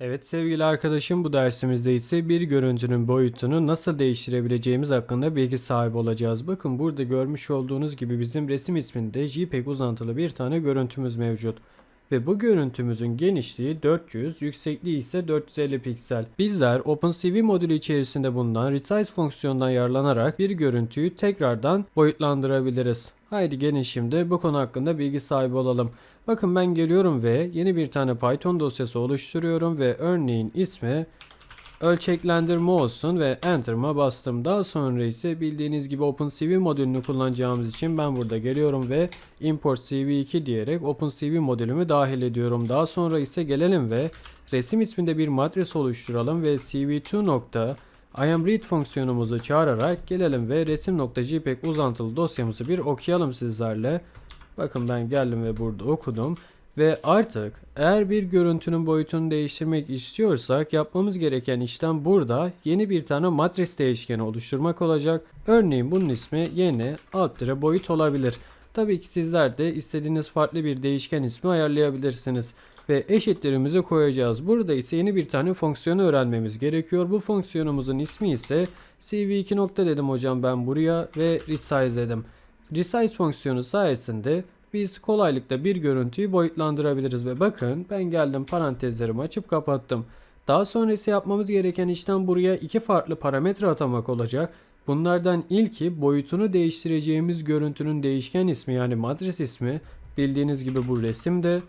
Evet sevgili arkadaşım bu dersimizde ise bir görüntünün boyutunu nasıl değiştirebileceğimiz hakkında bilgi sahibi olacağız. Bakın burada görmüş olduğunuz gibi bizim resim isminde JPEG uzantılı bir tane görüntümüz mevcut. Ve bu görüntümüzün genişliği 400, yüksekliği ise 450 piksel. Bizler OpenCV modülü içerisinde bulunan resize fonksiyonundan yararlanarak bir görüntüyü tekrardan boyutlandırabiliriz. Haydi gelin şimdi bu konu hakkında bilgi sahibi olalım. Bakın ben geliyorum ve yeni bir tane Python dosyası oluşturuyorum ve örneğin ismi ölçeklendirme olsun ve Enter'ıma bastım. Daha sonra ise bildiğiniz gibi OpenCV modülünü kullanacağımız için ben burada geliyorum ve import cv2 diyerek OpenCV modülümü dahil ediyorum. Daha sonra ise gelelim ve resim isminde bir matris oluşturalım ve cv2 nokta IamRead fonksiyonumuzu çağırarak gelelim ve resim.jpeg uzantılı dosyamızı bir okuyalım sizlerle. Bakın ben geldim ve burada okudum. Ve artık eğer bir görüntünün boyutunu değiştirmek istiyorsak yapmamız gereken işlem burada yeni bir tane matris değişkeni oluşturmak olacak. Örneğin bunun ismi yeni alt tire boyut olabilir. Tabii ki sizler de istediğiniz farklı bir değişken ismi ayarlayabilirsiniz. Ve eşitlerimizi koyacağız. Burada ise yeni bir tane fonksiyonu öğrenmemiz gerekiyor. Bu fonksiyonumuzun ismi ise cv2 nokta dedim hocam ben buraya ve resize dedim. Resize fonksiyonu sayesinde biz kolaylıkla bir görüntüyü boyutlandırabiliriz ve bakın ben geldim parantezlerimi açıp kapattım. Daha sonra ise yapmamız gereken işlem buraya iki farklı parametre atamak olacak. Bunlardan ilki boyutunu değiştireceğimiz görüntünün değişken ismi yani matris ismi. Bildiğiniz gibi bu resimde.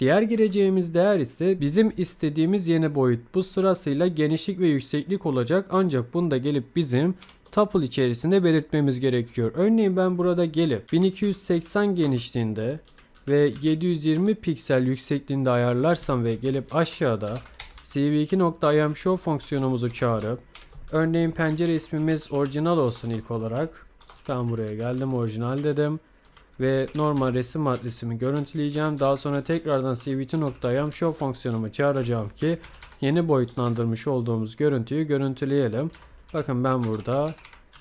Diğer gireceğimiz değer ise bizim istediğimiz yeni boyut. Bu sırasıyla genişlik ve yükseklik olacak ancak bunu da gelip bizim tuple içerisinde belirtmemiz gerekiyor. Örneğin ben burada gelip 1280 genişliğinde ve 720 piksel yüksekliğinde ayarlarsam ve gelip aşağıda cv2.iamShow fonksiyonumuzu çağırıp örneğin pencere ismimiz orijinal olsun ilk olarak. Ben buraya geldim orijinal dedim ve normal resim matrisimi görüntüleyeceğim. Daha sonra tekrardan cv2.iamShow fonksiyonumu çağıracağım ki yeni boyutlandırmış olduğumuz görüntüyü görüntüleyelim. Bakın ben burada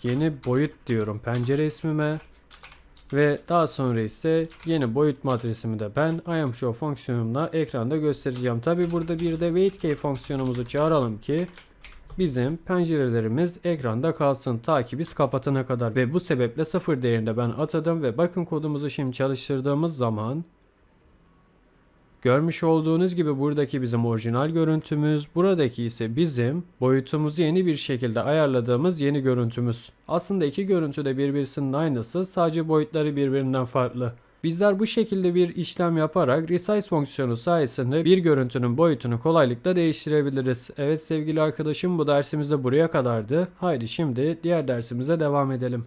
yeni boyut diyorum pencere ismime. Ve daha sonra ise yeni boyut matrisimi de ben IamShow fonksiyonumla ekranda göstereceğim. Tabi burada bir de WaitKey fonksiyonumuzu çağıralım ki bizim pencerelerimiz ekranda kalsın ta ki biz kapatana kadar. Ve bu sebeple sıfır değerinde ben atadım ve bakın kodumuzu şimdi çalıştırdığımız zaman Görmüş olduğunuz gibi buradaki bizim orijinal görüntümüz, buradaki ise bizim boyutumuzu yeni bir şekilde ayarladığımız yeni görüntümüz. Aslında iki görüntü de birbirinin aynısı, sadece boyutları birbirinden farklı. Bizler bu şekilde bir işlem yaparak resize fonksiyonu sayesinde bir görüntünün boyutunu kolaylıkla değiştirebiliriz. Evet sevgili arkadaşım bu dersimiz de buraya kadardı. Haydi şimdi diğer dersimize devam edelim.